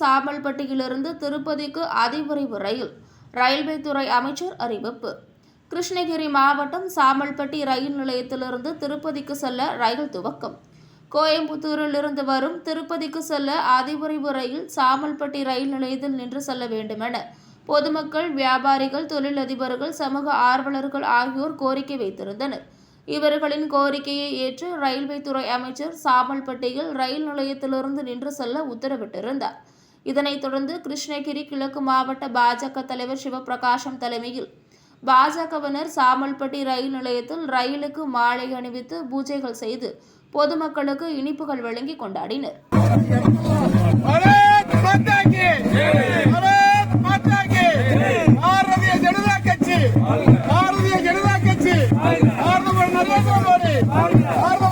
சாமல்பட்டியிலிருந்து திருப்பதிக்கு அதிவிரைவு ரயில் ரயில்வே துறை அமைச்சர் அறிவிப்பு. கிருஷ்ணகிரி மாவட்டம் சாமல்பட்டி ரயில் நிலையத்திலிருந்து திருப்பதிக்கு செல்ல ரயில் துவக்கம். கோயம்புத்தூரிலிருந்து வரும் திருப்பதிக்கு செல்ல அதிவிரைவு ரயில் சாமல்பட்டி ரயில் நிலையத்தில் நின்று செல்ல வேண்டுமென பொதுமக்கள் வியாபாரிகள் தொழிலதிபர்கள் சமூக ஆர்வலர்கள் ஆகியோர் கோரிக்கை வைத்திருந்தனர். இவர்களின் கோரிக்கையை ஏற்று ரயில்வே துறை அமைச்சர் சாமல்பட்டியில் ரயில் நிலையத்திலிருந்து நின்று செல்ல உத்தரவிட்டிருந்தார். இதனைத் தொடர்ந்து கிருஷ்ணகிரி கிழக்கு மாவட்ட பாஜக தலைவர் சிவபிரகாசம் தலைமையில் பாஜகவினர் சாமல்பட்டி ரயில் நிலையத்தில் ரயிலுக்கு மாலை அணிவித்து பூஜைகள் செய்து பொதுமக்களுக்கு இனிப்புகள் வழங்கி கொண்டாடினர். ஜனதா கட்சி! ஜனதா கட்சி! Hadi, hadi, hadi.